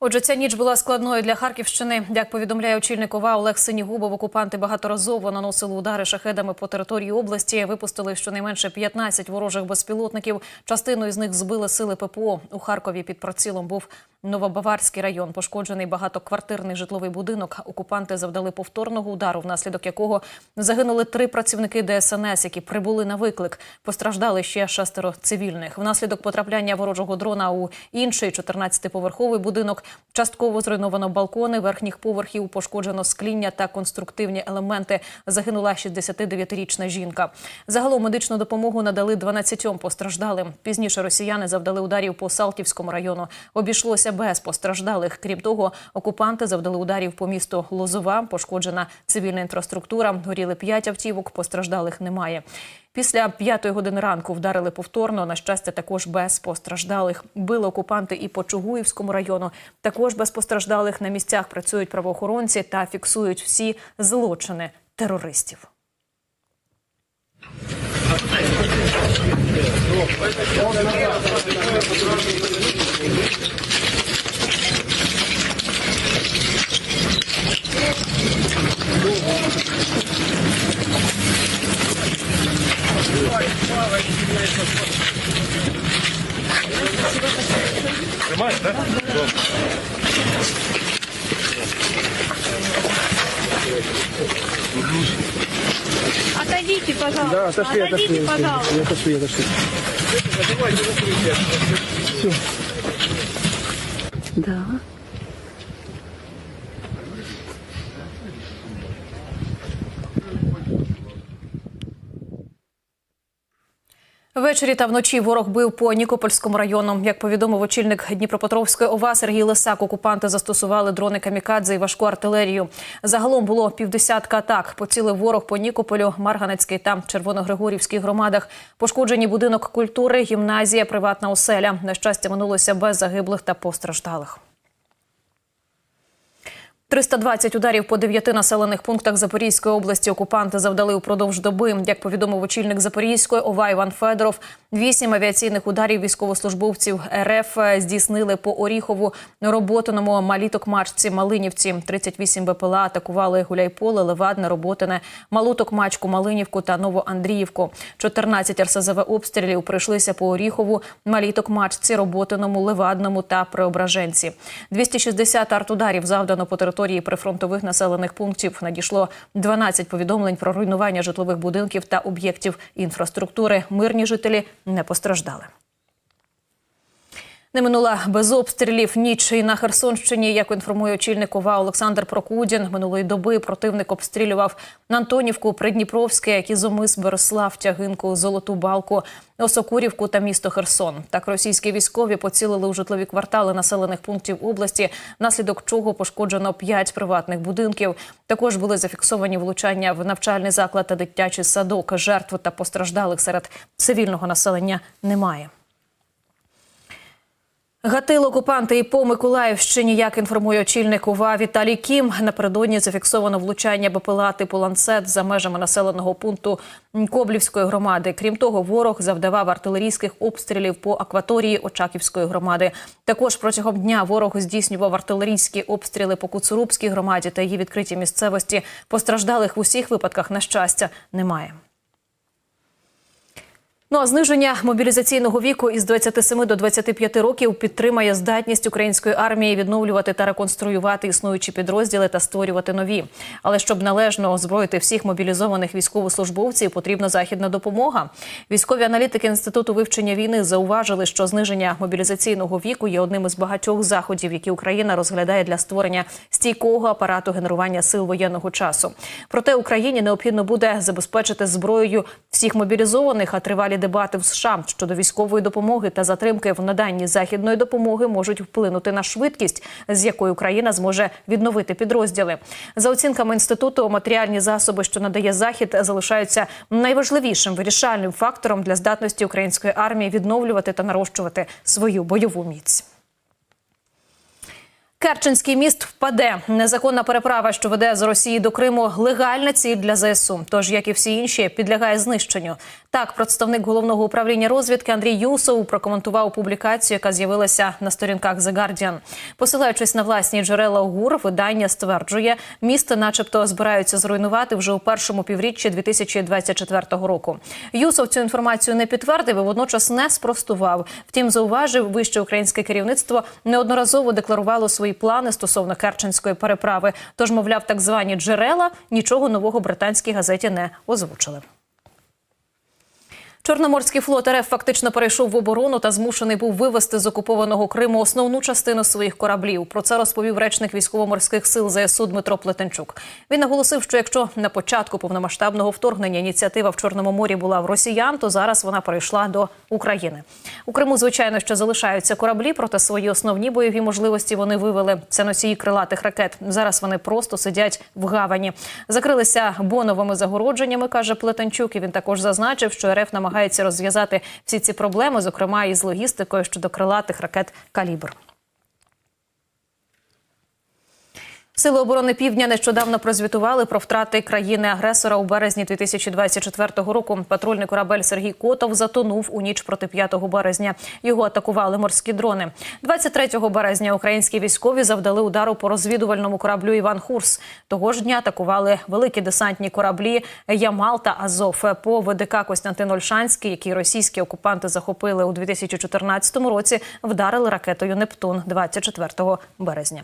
Отже, ця ніч була складною для Харківщини. Як повідомляє очільник ОВА Олег Синігубов, окупанти багаторазово наносили удари шахедами по території області. Випустили щонайменше 15 ворожих безпілотників. Частину із них збили сили ППО. У Харкові під прицілом був Новобаварський район. Пошкоджений багатоквартирний житловий будинок. Окупанти завдали повторного удару, внаслідок якого загинули три працівники ДСНС, які прибули на виклик. Постраждали ще шестеро цивільних. Внаслідок потрапляння ворожого дрона у інший 14-поверховий будинок. Частково зруйновано балкони верхніх поверхів, пошкоджено скління та конструктивні елементи. Загинула 69-річна жінка. Загалом медичну допомогу надали 12 постраждалим. Пізніше росіяни завдали ударів по Салтівському району. Обійшлося без постраждалих. Крім того, окупанти завдали ударів по місту Лозова. Пошкоджена цивільна інфраструктура. Горіли 5 автівок. Постраждалих немає. Після п'ятої години ранку вдарили повторно. На щастя, також без постраждалих. Били окупанти і по Чугуївському району. Також без постраждалих на місцях працюють правоохоронці та фіксують всі злочини терористів. Снимаешь, да? да. Отойдите, пожалуйста. Да, отошли, отойдите, отошли, пожалуйста. Отошли, отошли. Все. Да. Ввечері та вночі ворог бив по Нікопольському району. Як повідомив очільник Дніпропетровської ОВА Сергій Лисак, окупанти застосували дрони камікадзе і важку артилерію. Загалом було півдесятка атак. Поцілив ворог по Нікополю, Марганецький та Червоногригорівській громадах. Пошкоджені будинок культури, гімназія, приватна оселя. На щастя, минулося без загиблих та постраждалих. 320 ударів по дев'яти населених пунктах Запорізької області окупанти завдали упродовж доби. Як повідомив очільник Запорізької ОВА Іван Федоров, вісім авіаційних ударів військовослужбовців РФ здійснили по Оріхову, Роботиному, Маліток-Мачці, Малинівці. 38 БПЛА атакували Гуляйполе, Левадне, Роботине, Малуток-Мачку, Малинівку та Новоандріївку. 14 РСЗВ обстрілів прийшлися по Оріхову, Маліток-Мачці, Роботиному, Левадному та Преображенці. 260 артударів завдано по території прифронтових населених пунктів. Надійшло 12 повідомлень про руйнування житлових будинків та об'єктів інфраструктури. Мирні жителі не постраждали. Не минула без обстрілів ніч і на Херсонщині. Як інформує очільник ОВА Олександр Прокудін, минулої доби противник обстрілював Антонівку, Придніпровське, Кізомис, Береслав, Тягинку, Золоту Балку, Осокурівку та місто Херсон. Так російські військові поцілили у житлові квартали населених пунктів області, внаслідок чого пошкоджено п'ять приватних будинків. Також були зафіксовані влучання в навчальний заклад та дитячий садок. Жертв та постраждалих серед цивільного населення немає. Гатили окупанти і по Миколаївщині, як інформує очільник УВА Віталій Кім, напередодні зафіксовано влучання БПЛА типу ланцет за межами населеного пункту Коблівської громади. Крім того, ворог завдавав артилерійських обстрілів по акваторії Очаківської громади. Також протягом дня ворог здійснював артилерійські обстріли по Куцурубській громаді та її відкритій місцевості. Постраждалих в усіх випадках на щастя немає. Ну а зниження мобілізаційного віку із 27 до 25 років підтримає здатність української армії відновлювати та реконструювати існуючі підрозділи та створювати нові. Але щоб належно озброїти всіх мобілізованих військовослужбовців, потрібна західна допомога. Військові аналітики інституту вивчення війни зауважили, що зниження мобілізаційного віку є одним із багатьох заходів, які Україна розглядає для створення стійкого апарату генерування сил воєнного часу. Проте Україні необхідно буде забезпечити зброєю всіх мобілізованих, а тривалі дебати в США щодо військової допомоги та затримки в наданні західної допомоги можуть вплинути на швидкість, з якою Україна зможе відновити підрозділи. За оцінками інституту, матеріальні засоби, що надає захід, залишаються найважливішим вирішальним фактором для здатності української армії відновлювати та нарощувати свою бойову міць. Керченський міст впаде. Незаконна переправа, що веде з Росії до Криму, легальна ціль для ЗСУ. Тож, як і всі інші, підлягає знищенню. Так, представник головного управління розвідки Андрій Юсов прокоментував публікацію, яка з'явилася на сторінках The Guardian. Посилаючись на власні джерела ГУР, видання стверджує, місто, начебто, збираються зруйнувати вже у першому півріччі 2024 року. Юсов цю інформацію не підтвердив і водночас не спростував. Втім, зауважив, вище українське керівництво неодноразово декларувало свої плани стосовно Керченської переправи. Тож, мовляв, так звані джерела нічого нового британській газеті не озвучили. Чорноморський флот РФ фактично перейшов в оборону та змушений був вивести з окупованого Криму основну частину своїх кораблів. Про це розповів речник військово-морських сил ЗСУ Дмитро Плетенчук. Він наголосив, що якщо на початку повномасштабного вторгнення ініціатива в Чорному морі була в росіян, то зараз вона перейшла до України. У Криму, звичайно, ще залишаються кораблі, проте свої основні бойові можливості вони вивели. Це носії крилатих ракет. Зараз вони просто сидять в гавані. Закрилися боновими загородженнями, каже Плетенчук. І він також зазначив, що РФ намагається розв'язати всі ці проблеми, зокрема і з логістикою щодо крилатих ракет Калібр. Сили оборони Півдня нещодавно прозвітували про втрати країни-агресора у березні 2024 року. Патрульний корабель Сергій Котов затонув у ніч проти 5 березня. Його атакували морські дрони. 23 березня українські військові завдали удару по розвідувальному кораблю Іван Хурс. Того ж дня атакували великі десантні кораблі Ямал та Азов по ВДК Костянтин Ольшанський, які російські окупанти захопили у 2014 році. Вдарили ракетою Нептун 24 березня.